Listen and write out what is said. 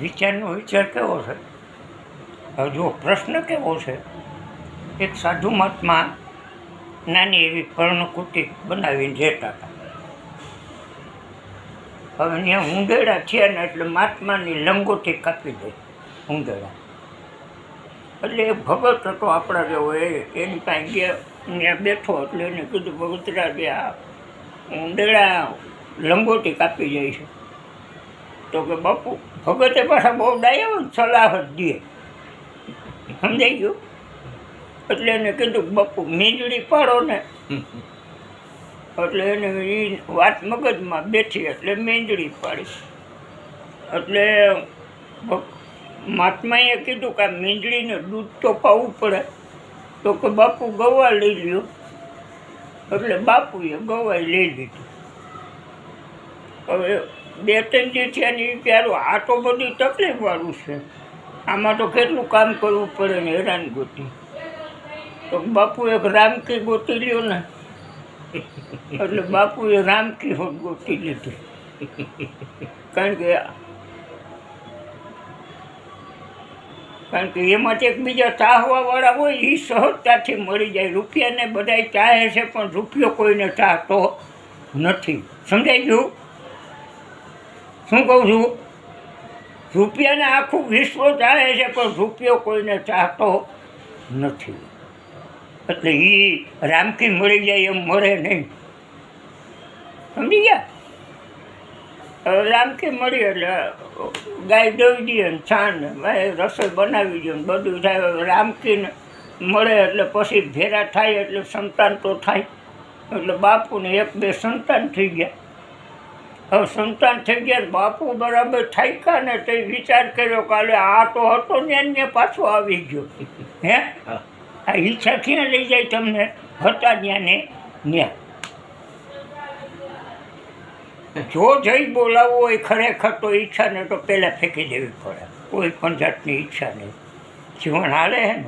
વિચારનો વિચાર કેવો છે? હવે જો પ્રશ્ન કેવો છે? એક સાધુ મહાત્મા નાની એવી પર્ણકુટી બનાવીને જતા હતા. હવે અહીંયા ઊંધેડા થયા ને એટલે મહાત્માની લંગોટી કાપી દે ઊંધેડા એટલે એ ભગત હતો આપણા જેવો, એ એની પાસે ગયા, ત્યાં બેઠો એટલે એને કીધું ભગતરા બે આ લંગોટી કાપી જાય છે. તો કે, બાપુ ભગતે પાછા બહુ ડાયા સલાહ જ દે. સમજાઈ ગયું? એટલે એને કીધું કે, બાપુ મીંજળી પાડો ને. એટલે એને એ વાત મગજમાં બેઠી, એટલે મીંજળી પાડી. એટલે મહાત્માએ કીધું કે, આ મીંજળીને દૂધ તો પાવું પડે. તો કે, બાપુ ગવા લઈ લ્યો. એટલે બાપુએ ગવાઈ લઈ લીધી. હવે બે, ત્રણ જે છે ને એ આ તો બધી તકલીફવાળું છે. આમાં તો કેટલું કામ કરવું પડે ને હેરાન ગોતી. તો બાપુ એક રામકી ગોતી લ્યો ને. એટલે બાપુએ રામકી હોટ ગોતી લીધી. કારણ કે કારણ કે એમાંથી એકબીજા ચાહવાવાળા હોય એ સહજતાથી મળી જાય. રૂપિયાને બધાય ચાહે છે, પણ રૂપિયો કોઈને ચાહતો નથી. સમજાઈ ગયું? શું કહું છું? રૂપિયાને આખું વિશ્વ ચાહે છે, પણ રૂપિયો કોઈને ચાહતો નથી. એટલે એ રામકી મળી જાય એમ મળે નહીં. સમજી ગયા? રામકી મળી એટલે ગાય દોઈ દઈએ ને છાણ રસોઈ બનાવી દઈએ બધું થાય. રામકીને મળે એટલે પછી ભેરા થાય એટલે સંતાન તો થાય. એટલે બાપુને એક બે સંતાન થઈ ગયા. હવે સંતાન થઈ ગયા બાપુ બરાબર થાક્યા ને તે વિચાર કર્યો કાલે આ તો હતો ને એને પાછો આવી ગયો. હે? આ ઈચ્છા ક્યાં લઈ જાય તમને? હતા ત્યાં ને ત્યાં જો જઈ બોલાવવું હોય ખરેખર તો ઈચ્છાને તો પહેલાં ફેંકી દેવી પડે. કોઈ પણ જાતની ઈચ્છા નહીં. જીવન હાલે હે ને.